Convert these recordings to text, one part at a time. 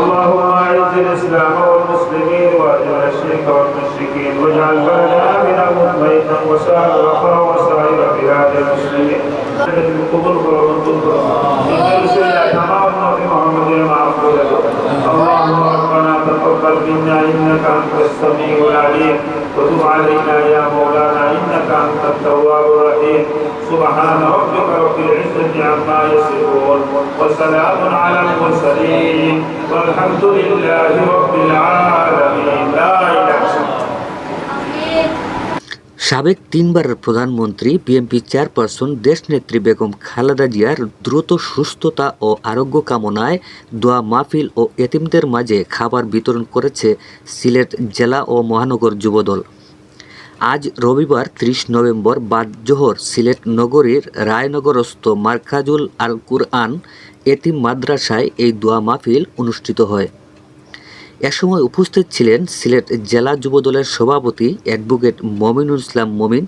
اللهم اعز الاسلام والمسلمين واذل الشرك والمشركين واجعل بلدنا امنا مطمئنا وسائر رخاء وسائر بلاد المسلمين. قبول ومنظور في محمد المعبود اللهم ربنا تقبل منا انك انت السميع العليم. وتب علينا يا مولانا انك انت التواب الرحيم. سبحان ربك رب العزه عما يصفون. وسلام على المرسلين والحمد لله رب العالمين لا اله الا الله সাবেক তিনবারের প্রধানমন্ত্রী বিএনপি চেয়ারপারসন দেশনেত্রী বেগম খালেদা জিয়ার দ্রুত সুস্থতা ও আরোগ্য কামনায় দোয়া মাহফিল ও এতিমদের মাঝে খাবার বিতরণ করেছে সিলেট জেলা ও মহানগর যুবদল আজ রবিবার ত্রিশ নভেম্বর বাদ জোহর সিলেট নগরীর রায়নগরস্থ মার্কাজুল আল কুরআন এতিম মাদ্রাসায় এই দোয়া মাহফিল অনুষ্ঠিত হয়। এ সময় উপস্থিত ছিলেন সিলেট জেলা যুবদলের সভাপতি অ্যাডভোকেট মমিনুল ইসলাম মমিন,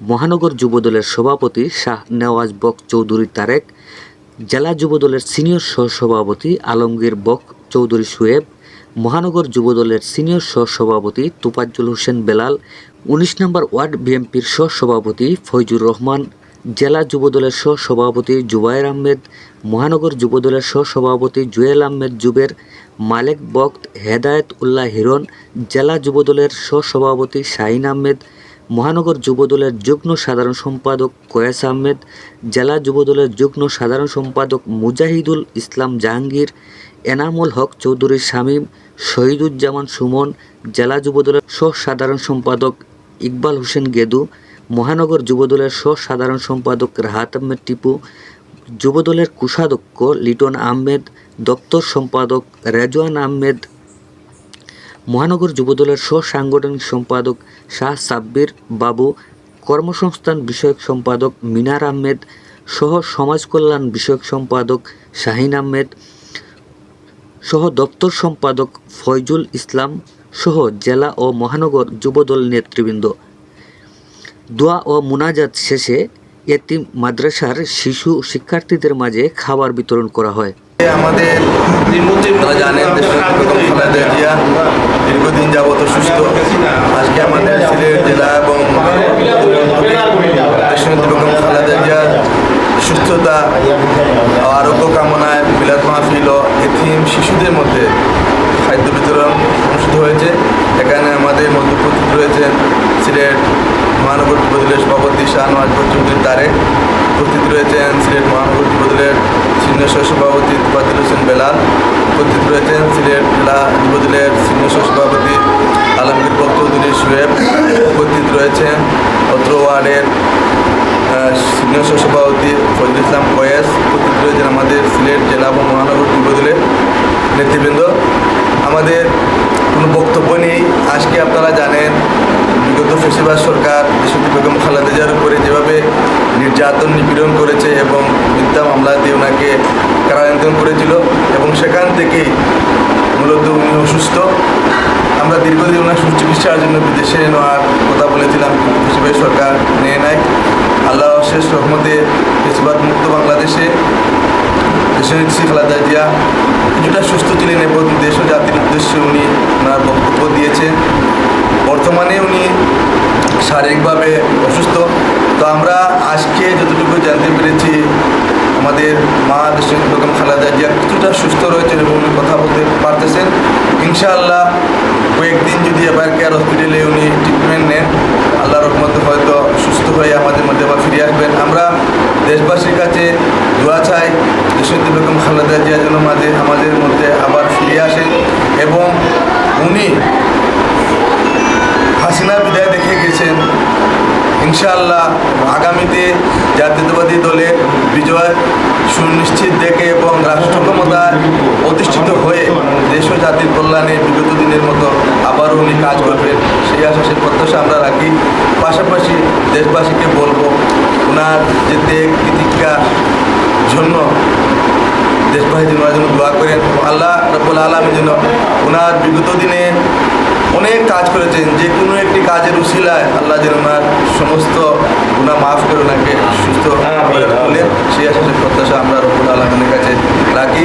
মহানগর যুবদলের সভাপতি শাহ নেওয়াজ বক চৌধুরী তারেক, জেলা যুবদলের সিনিয়র সহসভাপতি আলমগীর বক চৌধুরী সুয়েব মহানগর যুবদলের সিনিয়র সহসভাপতি তোপাজ্জুল হোসেন বেলাল, উনিশ নম্বর ওয়ার্ড বিএনপির সহসভাপতি ফৈজুর রহমান, জেলা যুবদলের সহসভাপতি জুবায়ের আহমেদ, মহানগর যুবদলের সহসভাপতি জুয়েল আহমেদ জুবের, মালেক বক্ত হেদায়েত উল্লাহ হিরন জেলা যুবদলের সহসভাপতি শাহিন আহমেদ মহানগর যুবদলের যুগ্ম সাধারণ সম্পাদক কয়েস আহমেদ, জেলা যুবদলের যুগ্ম সাধারণ সম্পাদক মুজাহিদুল ইসলাম জাহাঙ্গীর, এনামুল হক চৌধুরী শামীম, শহীদুজ্জামান সুমন, জেলা যুবদলের সহ সাধারণ সম্পাদক ইকবাল হোসেন গেদু, মহানগর যুবদলের সহ সাধারণ সম্পাদক রাহাত আহমেদ টিপু, যুবদলের কোষাধ্যক্ষ লিটন আহমেদ, দপ্তর সম্পাদক রেজওয়ান আহমেদ মহানগর যুবদলের সাংগঠনিক সম্পাদক শাহ সাব্বির বাবু, কর্মসংস্থান বিষয়ক সম্পাদক মিনার আহমেদ, সহ সমাজ কল্যাণ বিষয়ক সম্পাদক শাহিন আহমেদ, সহ দপ্তর সম্পাদক ফয়জুল ইসলাম, সহ জেলা ও মহানগর যুবদল নেতৃবৃন্দ। দোয়া ও মুনাজাত শেষে এতিম মাদ্রাসার শিশু শিক্ষার্থীদের মাঝে খাবার বিতরণ করা হয়। আমাদের আপনারা জানেন খালেদা জিয়া দীর্ঘদিন যাবত সুস্থ আজকে আমাদের সিলেট জেলা এবং বেগম খালেদা জিয়ার সুস্থতা আরোগ্য কামনায় বিলাত মাহফিল ও এথিম শিশুদের মধ্যে খাদ্য বিতরণ অনুষ্ঠিত হয়েছে। এখানে আমাদের মধ্যে উপস্থিত রয়েছেন সিলেট মহানগর যুবদলের সভাপতি শাহনওয়াজ চৌধুরী তারেক। উপস্থিত রয়েছেন সিলেট মহানগর যুবদলের সিনিয়র সহসভাপতি তুফাজুল হোসেন বেলাল। উপস্থিত রয়েছেন সিলেট জেলা যুবদলের সিনিয়র সহসভাপতি আলমগীর বক চৌধুরী সুয়েব উপস্থিত রয়েছেন অত্র ওয়ার্ডের সিনিয়র সহসভাপতি ফজল ইসলাম কয়েস। উপস্থিত রয়েছেন আমাদের সিলেট জেলা এবং মহানগর যুবদলের নেতৃবৃন্দ। আমাদের কোনো বক্তব্য নেই। আজকে আপনারা জানেন, বিগত ফেসিবাদ সরকার দেশটি বেগম খালেদা জিয়ার উপরে যেভাবে নির্যাতন, নিপীড়ন করেছে এবং মিথ্যা মামলা দিয়ে ওনাকে কারায়ন্তন করেছিল এবং সেখান থেকেই মূলত উনি অসুস্থ। আমরা দীর্ঘদিন ওনার সুচিকিৎসার জন্য বিদেশে নেওয়ার কথা বলেছিলাম ফেসিবাদ সরকার নিয়ে নেয় আল্লাহ শেষ রহমতে ফেসিবাদ মুক্ত বাংলাদেশে। দেশের খালেদা জিয়া কিছুটা সুস্থ ছিলেন এবং দেশ ও জাতির উদ্দেশ্যে উনি ওনার বক্তব্য দিয়েছেন বর্তমানে উনি শারীরিকভাবে অসুস্থ। তো আমরা আজকে যতটুকু জানতে পেরেছি, আমাদের মা দেশের বেগম খালেদা জিয়া কিছুটা সুস্থ রয়েছেন এবং উনি কথা বলতে পারতেছেন। ইনশাআল্লাহ কয়েকদিন যদি এবার কেয়ার হসপিটালে উনি ট্রিটমেন্ট নেন আল্লাহ রহমতে হয়তো সুস্থ হয়ে আমাদের মধ্যে আবার ফিরে আসবেন। আমরা দেশবাসীর কাছে দোয়া চাই দেশনেত্রী বেগম খালেদা জিয়া যেন মাঝে আমাদের মধ্যে আবার ফিরে আসেন এবং উনি হাসিনা বিদায় দেখে গেছেন। ইনশাআল্লাহ আগামীতে জাতীয়তাবাদী দলের বিজয় সুনিশ্চিত দেখে এবং রাষ্ট্র ক্ষমতায় প্রতিষ্ঠিত হয়ে দেশ ও জাতির কল্যাণে আবারও উনি কাজ করবেন সেই আশ্বাসের প্রত্যাশা আমরা রাখি। পাশাপাশি দেশবাসীকে বলব ওনার যে দেখ প্রতিজ্ঞা জন্য দেশবাসী যেন ওনার জন্য দোয়া করেন আল্লাহ রব্বুল আলমী যেন ওনার বিগত দিনে অনেক কাজ করেছেন যে কোনো একটি কাজের উশিলায় আল্লাহ যেন ওনার সমস্ত গুণা মাফ করে ওনাকে সুস্থ করে তোলেন সেই আশাসের প্রত্যাশা আমরা রব্বুল আলমিনের কাছে রাখি।